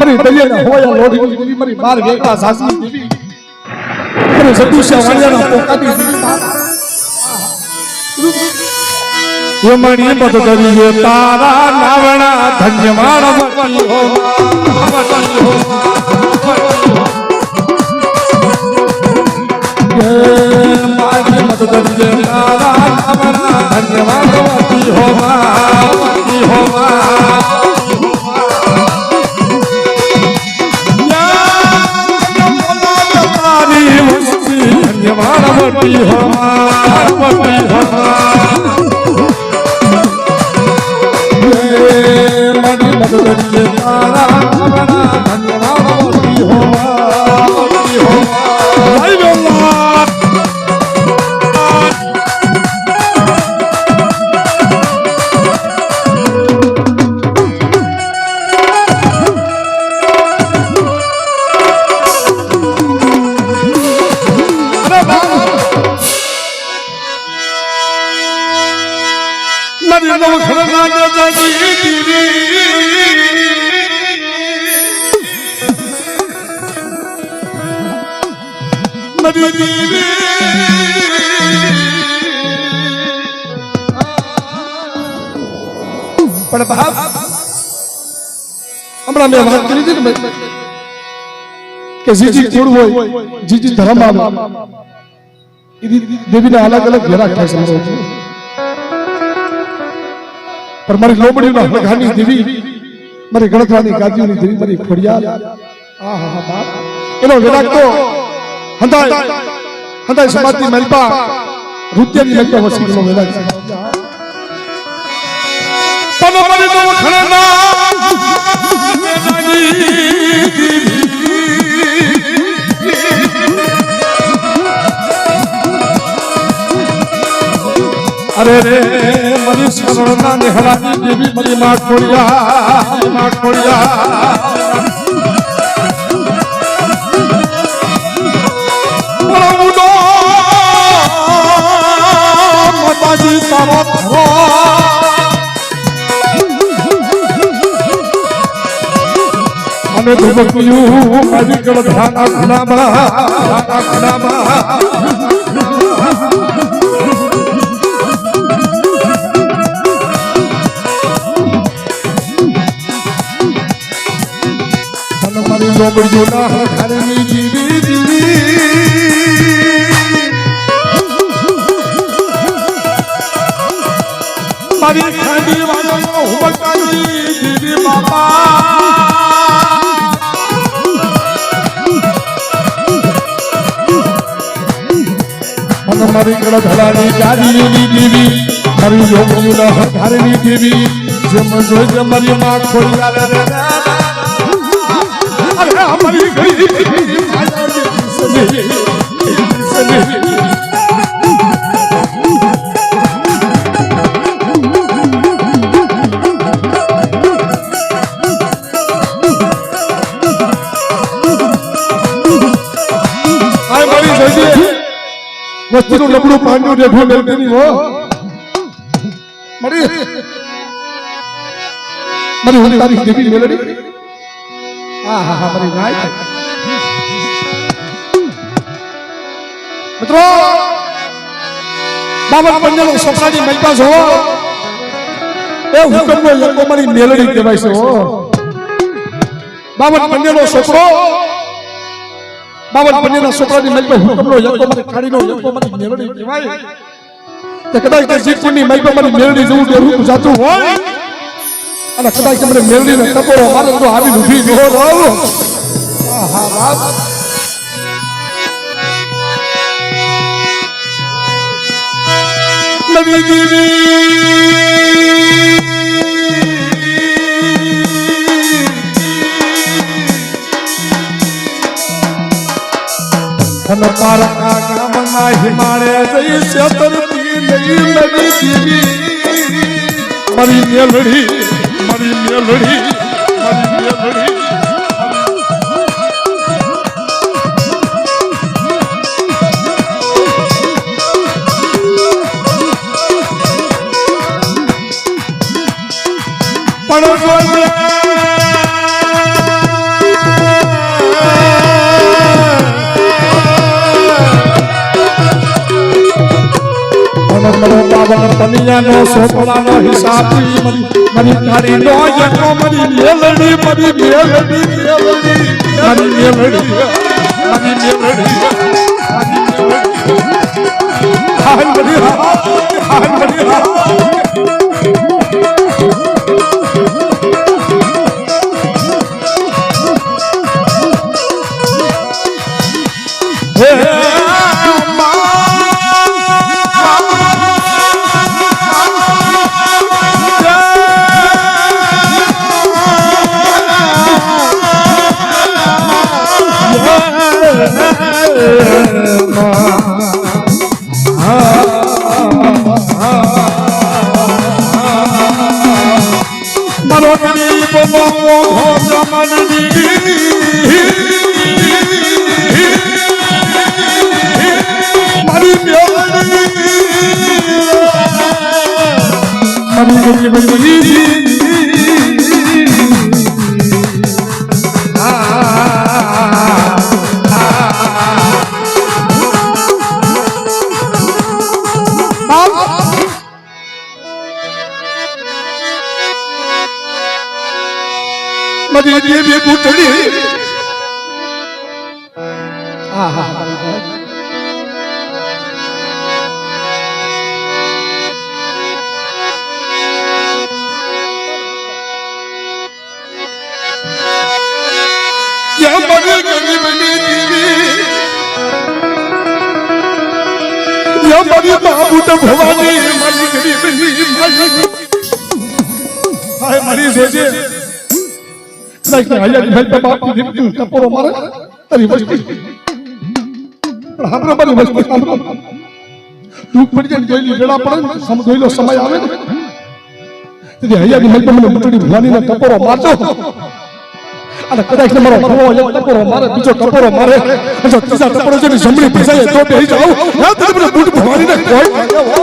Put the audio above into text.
મારી દરિયાના હોયા લોઢી દેવી મારી બાર વેગળા સાસની દેવી મારી સતુષ્યા વાણિયાના પોકાતી દેવી યમણી મત કરીએ તારા નાવણા ધન્યવાદ મટી હો મટી હો મારી મત કરીએ તારા નાવણા ધન્યવાદ મટી હો તારા પણ બાપ, હમણાં મેં વાત કરી હતી કે જીજી કુળ હોય? જીજી ધર્મ દેવીને અલગ અલગ ઘેરા થાય છે પણ મારી લોબડીના હળઘાની દેવી, મારી ગણતરાની ગાદીઓની દેવી મારી ખોડિયાલ આ હા હા બાપ. એનો વિરાગ તો હંધાય હંધાય સમાજની મલપા રૂપિયાની મલપા વસી ગયેલો વિરાગ છે. પણ મારી નવખણના દાદાજી અરે રે મારી શરણના નિહળાની દેવી મારી માં ખોડિયા માં ખોડિયા. અને ધુમક્યું મારી ગળધાના ખૂણામાં ખૂણામાં મારી લોબડીઓના ઘરની અને ધલાની ગાડીની દેવી મરી યોગીના ઘરની દેવી જેમ જોઈ મારી માં ખોલી આવે રે અરે, અમારી ગળી સની સની વસ્તીનું લબડું પાંડું રેઠું મેલતીની હો. મારી. મરી હું તારી દેવી મેલડી હા હા હા મરી નાય. મિત્રો બાબા પંજનો સપનાની મલપા છો એ હુકમનો યકો મારી મેલડી કહેવાય છે હો. બાબા પંજનો છોકરો બાવન પન્યાના છોકરાની મલપે હુકમનો યકો મને કાઢીનો યકો મને મેળડી કહેવાય તે કદાચ તે જીતપુરની મને મેળડી જવું દેવું જાતું હોય. અને કદાચ તમને મેળડીને ટકોરો મારે તો આવી ઊભી ન રહો આહા બાપ. નવી દેવી હિમાલય જઈ છેતરતી નહીં નવી દેવી પણ બાવન પનિયાનો સોપડાનો મરી મરી મારી કાળીનો યકો મરી મેલડી મરી મેલડી મેલડી, મરી મેલડી મરી મેલડી હાલ મરી હાલ મરી હે. ગરીબ મોહો મારી બે દેવી યા મારી બાબુટ ભવાની મારી ગરીબની મારી. મારી જોજે લાઈક ભાઈ મારે સમય આવે ને તેથી મલ તો મને બુટડી ભવાની ટપોરો અને કદાચ મારો ભવો એક મારે બીજો ટપોરો મારે ત્રીજા ટપોરો જેની જમણી પીસાય તો બેહી જાવ હે બુટ ભવાની